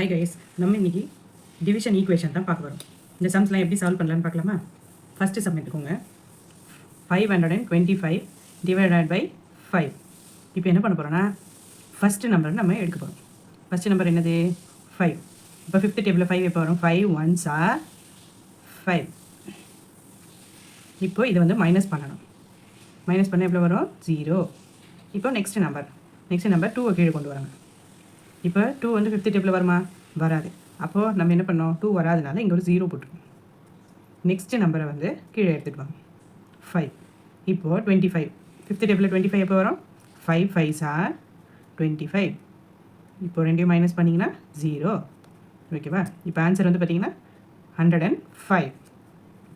Hi guys நம்ம இன்றைக்கி division equation தான் பார்க்க வரோம் இந்த சம்ஸ்லாம் எப்படி சால்வ் பண்ணலான்னு பார்க்கலாமா? ஃபஸ்ட்டு சம் எடுத்துக்கோங்க. Five hundred and twenty five divided by five இப்போ என்ன பண்ண போகிறோன்னா ஃபஸ்ட்டு நம்பர் நம்ம எடுக்க போகிறோம் ஃபஸ்ட்டு நம்பர் என்னது? ஃபைவ் இப்போ ஃபிஃப்த் டேபிளில் ஃபைவ் எப்போ வரும். ஃபைவ் ஒன்ஸ் ஆர் ஃபைவ் இப்போ இதை வந்து மைனஸ் பண்ணணும். மைனஸ் பண்ண எவ்வளோ வரும்? ஜீரோ இப்போ நெக்ஸ்ட் நம்பர் நெக்ஸ்ட் நம்பர் டூவை கீழே கொண்டு வராங்க இப்போ டூ வந்து ஃபிஃப்த் டேபிள் வருமா? வராது. அப்போது நம்ம என்ன பண்ணோம்? டூ வராதனால இங்கே ஒரு ஜீரோ போட்டுருவோம் நெக்ஸ்ட் நம்பரை வந்து கீழே எடுத்துகிட்டு வாங்க. ஃபைவ் இப்போது டுவெண்ட்டி ஃபைவ் ஃபிஃப்த் டேபிளில் டுவெண்ட்டி ஃபைவ் எப்போ வரும்? Five five are twenty five இப்போ ரெண்டையும் மைனஸ் பண்ணிங்கன்னா ஜீரோ ஓகேவா இப்போ ஆன்சர் வந்து பார்த்தீங்கன்னா hundred and five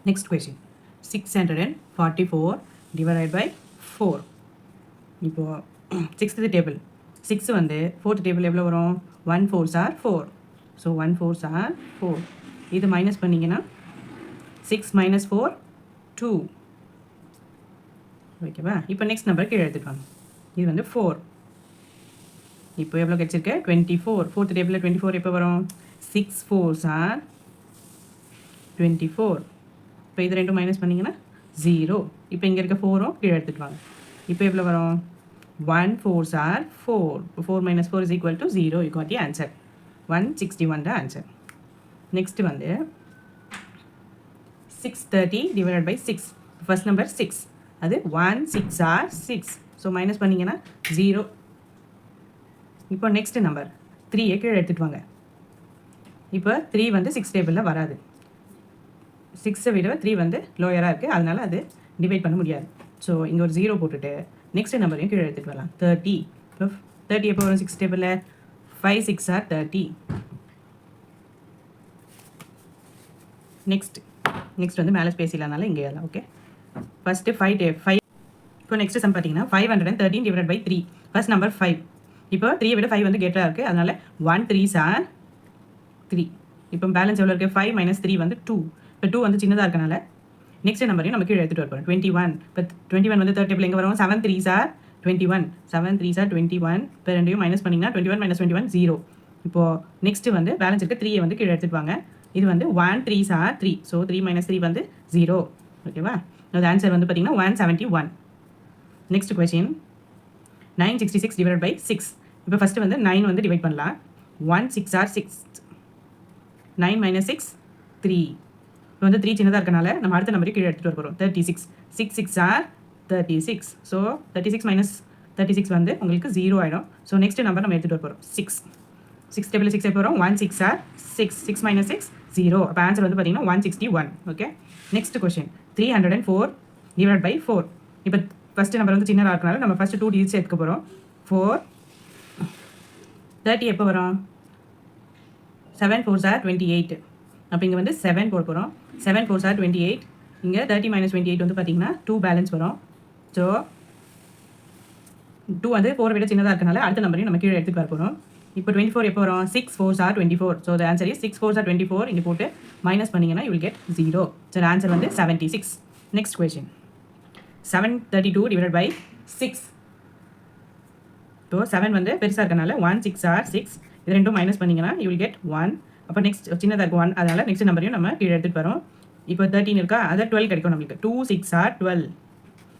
next question six hundred and forty four divide by four இப்போது சிக்ஸ்த்து டேபிள் சிக்ஸ் வந்து ஃபோர்த் டேபிள் எவ்வளோ வரும்? One fours are four so one fours are four இது மைனஸ் பண்ணிங்கன்னா சிக்ஸ் மைனஸ் ஃபோர் டூ ஓகேவா இப்போ next number கீழே எடுத்துக்கலாம். இது வந்து ஃபோர் இப்போ எவ்வளோ கிடச்சிருக்கு? டுவெண்ட்டி ஃபோர் ஃபோர்த் டேபிளில் டுவெண்ட்டி ஃபோர் எப்போ வரும்? Six fours are twenty four இப்போ இது ரெண்டும் மைனஸ் பண்ணிங்கன்னா ஜீரோ இப்போ இங்கே இருக்க ஃபோரும் கீழே எடுத்துக்கலாம். இப்போ எவ்வளோ வரும்? One fours are four four minus four is equal to zero you got the answer one sixty one தான் ஆன்சர் நெக்ஸ்ட் வந்து six thirty divided by six first number six அது one six are six so minus பண்ணிங்கன்னா zero இப்போ next number த்ரீயை கீழே எடுத்துட்டு வாங்க இப்போ த்ரீ வந்து சிக்ஸ் டேபிளில் வராது சிக்ஸை விட த்ரீ வந்து லோயராக இருக்குது அதனால் அது டிவைட் பண்ண முடியாது ஸோ இங்கே ஒரு ஜீரோ போட்டுட்டு நெக்ஸ்ட் நம்பரையும் கீழே எடுத்துகிட்டு வரலாம்? தேர்ட்டி இப்போ தேர்ட்டி எப்போ வரும்? சிக்ஸ் டேபிளில் five six are thirty next next வந்து மேலே ஸ்பேஸ் இல்லாதனால இங்கே எழுதலாம் ஓகே ஃபஸ்ட்டு ஃபைவ் டே ஃபைவ் இப்போ நெக்ஸ்ட் சம் பார்த்தீங்கன்னா five hundred and thirteen divide by three first number five இப்போ த்ரீயை விட ஃபைவ் வந்து கேட்டாக இருக்குது அதனால் ஒன் த்ரீ சார் த்ரீ இப்போ பேலன்ஸ் எவ்வளோ இருக்குது ஃபைவ் மைனஸ் த்ரீ வந்து டூ இப்போ டூ வந்து சின்னதாக இருக்கனால நெக்ஸ்ட் நம்பரையும் நம்ம கீழே எடுத்துகிட்டு வரப்போம் டுவெண்ட்டி ஒன் இப்போ டுவெண்ட்டி ஒன் வந்து தேர்ட் டேபிள் எங்கே வரும். Seven three are twenty one seven three are twenty one இப்போ ரெண்டையும் மைனஸ் பண்ணிங்கன்னா twenty one minus twenty one zero இப்போது நெக்ஸ்ட் வந்து பேலன்ஸ் இருக்க. த்ரீயை வந்து கீழே எடுத்துட்டு வாங்க. இது வந்து one three are three so three minus three வந்து ஜீரோ ஓகேவா அது ஆன்சர் வந்து பார்த்தீங்கன்னா one seventy one next question nine sixty six divide by six இப்போ ஃபஸ்ட்டு வந்து நைன் வந்து டிவைட் பண்ணலாம். One six are six nine minus six three இப்போ வந்து த்ரீ சின்னதாக இருக்கனால நம்ம அடுத்த நம்பருக்கு கீழே எடுத்துகிட்டு வர போகிறோம் thirty six six six are thirty six so thirty six minus thirty six வந்து உங்களுக்கு ஜீரோ ஆகிடும் ஸோ நெக்ஸ்ட் நம்பர் நம்ம எடுத்துகிட்டு வர போகிறோம் சிக்ஸ் சிக்ஸ் டேபிள் சிக்ஸ் எப்போ வரும். One six are six six minus six zero அப்போ ஆன்சர் வந்து பார்த்தீங்கன்னா one sixty one okay next question three hundred and four divide by four இப்போ ஃபஸ்ட்டு நம்பர் வந்து சின்னதாக இருக்கனால நம்ம ஃபஸ்ட்டு டூ டிஜிட்ஸ் எடுக்க போகிறோம் ஃபோர் தேர்ட்டி எப்போ வரும்? Seven four are twenty eight அப்போ இங்கே வந்து செவன் போட போகிறோம் seven four are twenty eight இங்கே தேர்ட்டி மைனஸ் டுவெண்ட்டி எயிட் வந்து பார்த்தீங்கன்னா டூ பேலன்ஸ் வரும். ஸோ டூ வந்து ஃபோர் விட சின்னதாக இருக்கனால அடுத்த நம்பரையும் நம்ம கீழே எடுத்துகிட்டு வர போகிறோம் இப்போ டுவெண்ட்டி ஃபோர் எப்போ வரும்? Six four are twenty four so the answer is six four are twenty four இங்கே போட்டு மைனஸ் பண்ணிங்கன்னா you get zero so answer வந்து seventy six next question seven thirty two divide by six so seven வந்து பெருசாக இருக்கனால one six R six இது ரெண்டும் minus பண்ணிங்கன்னா யூ வில் கெட் ஒன் அப்போ நெக்ஸ்ட் சின்னதாக இருக்கும் ஒன் அதனால் நெக்ஸ்ட் நம்பரையும் நம்ம கீழே எடுத்துகிட்டு வரோம். இப்போ தேர்ட்டின் இருக்கா? அதை டுவெல் கிடைக்கும் நம்மளுக்கு. டூ சிக்ஸ் ஆர் டுவெல்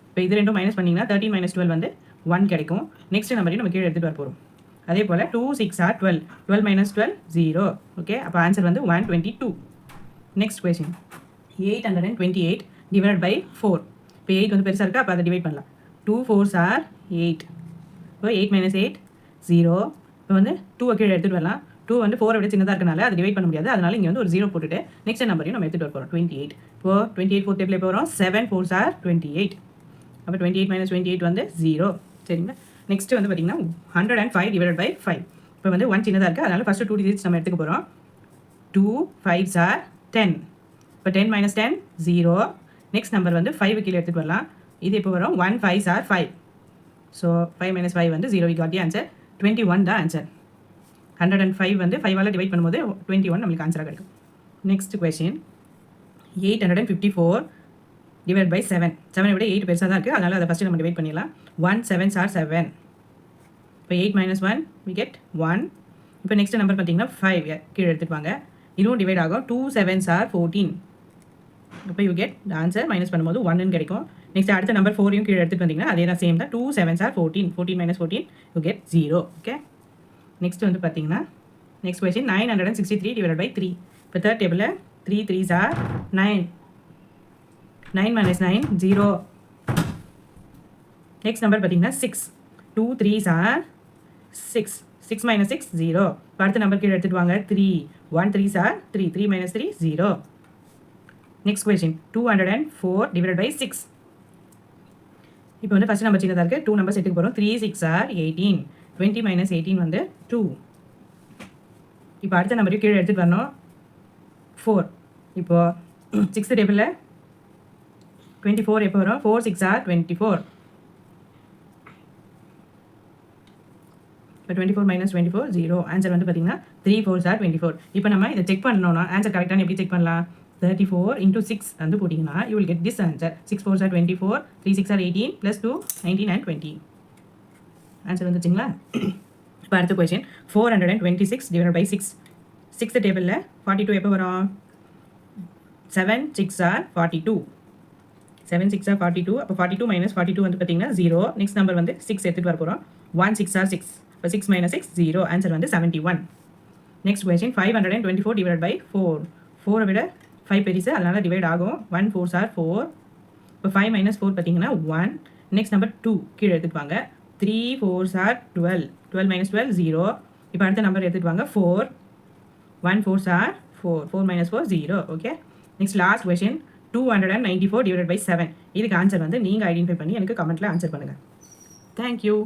இப்போ இது ரெண்டும் மைனஸ் பண்ணிங்கன்னா தேர்ட்டின் மைனஸ் டுவெல் வந்து ஒன் கிடைக்கும். நெக்ஸ்ட் நம்பரையும் நம்ம கீழே எடுத்துகிட்டு வர போகிறோம் அதே போல் two six are twelve twelve minus twelve zero okay அப்போ ஆன்சர் வந்து one twenty two next question eight hundred and twenty eight divide by four இப்போ எயிட் வந்து பெருசாக இருக்கா? அப்போ அதை டிவைட் பண்ணலாம். டூ ஃபோர்ஸ் ஆர் எயிட் இப்போ எயிட் மைனஸ் எயிட் ஜீரோ இப்போ வந்து டூ கீழே எடுத்துகிட்டு வரலாம். டூ வந்து ஃபோரை விட சின்னதாக இருக்கனால அதை டிவைட் பண்ண முடியாது. அதனால இங்கே வந்து ஒரு ஜீரோ போட்டுட்டு நெக்ஸ்ட் நம்பரையும் நம்ம எடுத்துகிட்டு வர போகிறோம் டுவெண்ட்டி எயிட் இப்போ டுவெண்ட்டி எயிட் ஃபோர் டேபிள் போகிறோம் seven four are twenty eight அப்போ twenty eight minus twenty eight வந்து ஜீரோ சரிங்களா? நெக்ஸ்ட் வந்து பார்த்தீங்கன்னா hundred and five divide by five இப்போ வந்து ஒன் சின்னதாக இருக்குது அதனால் ஃபஸ்ட்டு டூ டிஜிட்ஸ் நம்ம எடுத்துக்க போகிறோம் டூ ஃபைவ் சார் டென் இப்போ ten minus ten zero next number வந்து ஃபைவ் கீழே எடுத்துகிட்டு வரலாம். இது இப்போ வரும்? One five are five so five minus five வந்து ஜீரோ காட்டி ஆன்சர் டுவெண்ட்டி ஒன் தான் ஆன்சர் ஹண்ட்ரட் அண்ட் ஃபைவ் வந்து ஃபைவால் டிவைட் பண்ணும்போது டுவெண்ட்டி ஒன் நம்மளுக்கு ஆன்சராக கிடைக்கும். Next question eight hundred and fifty four divide by seven செவனை விட எயிட் பெருசாக தான் இருக்குது அதனால் அதை ஃபஸ்ட்டு நம்ம டிவைட் பண்ணிடலாம். ஒன் செவன் சார் செவன் இப்போ eight minus one we get one இப்போ நெக்ஸ்ட் நம்பர் பார்த்தீங்கன்னா ஃபைவ் கீழே எடுத்துப்பாங்க இதுவும் டிவைட் ஆகும். டூ செவன்ஸ் ஆர் ஃபோர்டீன் இப்போ யூ கெட் ஆன்சர் மைனஸ் பண்ணும்போது ஒன்னு கிடைக்கும். நெக்ஸ்ட் அடுத்த நம்பர் ஃபோரையும் கீழே எடுத்துகிட்டு வந்தீங்கன்னா அதே தான் சேம் தான். Two sevens are fourteen fourteen minus fourteen you get zero okay next வந்து பார்த்தீங்கன்னா next question nine hundred and sixty three divide by three இப்போ தேர்ட் டேபிளில் three three are nine nine minus nine zero next number பார்த்தீங்கன்னா six two three are six six minus six zero அடுத்த number கீழே எடுத்துகிட்டு வாங்க. Three one three are three three minus three zero next question two hundred and four divide by six இப்போ வந்து first number சின்னதாக இருக்குது two number செட்டுக்கு போகிறோம் three six are eighteen twenty minus eighteen வந்து டூ இப்போ அடுத்த நம்பரையும் கீழே எடுத்துகிட்டு வரணும். ஃபோர் இப்போது சிக்ஸ்த் டேபிளில் டுவெண்ட்டி ஃபோர் எப்போ வரும்? Four six are twenty four இப்போ twenty four minus twenty four zero answer வந்து பார்த்தீங்கன்னா three four are twenty four இப்போ நம்ம இதை செக் பண்ணணும்னா ஆன்சர் கரெக்டான எப்படி செக் பண்ணலாம்? தேர்ட்டி ஃபோர் இன்டூ சிக்ஸ் வந்து போட்டிங்கன்னா you will get this answer six four are twenty four three six are eighteen plus two nineteen and twenty answer வந்துச்சுங்களா இப்போ அடுத்த question four hundred and twenty six divide by six sixth டேபிளில் forty two எப்போ வரும்? Seven six are forty two seven six are forty two அப்போ forty two minus forty two வந்து பார்த்தீங்கன்னா zero next number வந்து six எடுத்துகிட்டு வர போகிறோம் ஒன் சிக்ஸ் ஆர் சிக்ஸ் இப்போ six minus six zero answer வந்து seventy one next question five hundred and twenty four divide by four ஃபோரை விட ஃபைவ் பெரிசு அதனால் டிவைட் ஆகும். ஒன் ஃபோர் சார் ஃபோர் இப்போ ஃபைவ் மைனஸ் ஃபோர் பார்த்தீங்கன்னா ஒன் நெக்ஸ்ட் நம்பர் டூ கீழே எடுத்துக்குவாங்க three four are twelve twelve minus twelve zero இப்போ அடுத்த நம்பர் எடுத்துகிட்டு வாங்க. Four one four are four four minus four zero okay next last question two hundred and ninety four divide by seven இதுக்கு answer வந்து நீங்கள் identify பண்ணி எனக்கு கமெண்ட்டில் ஆன்சர் பண்ணுங்கள் தேங்க்யூ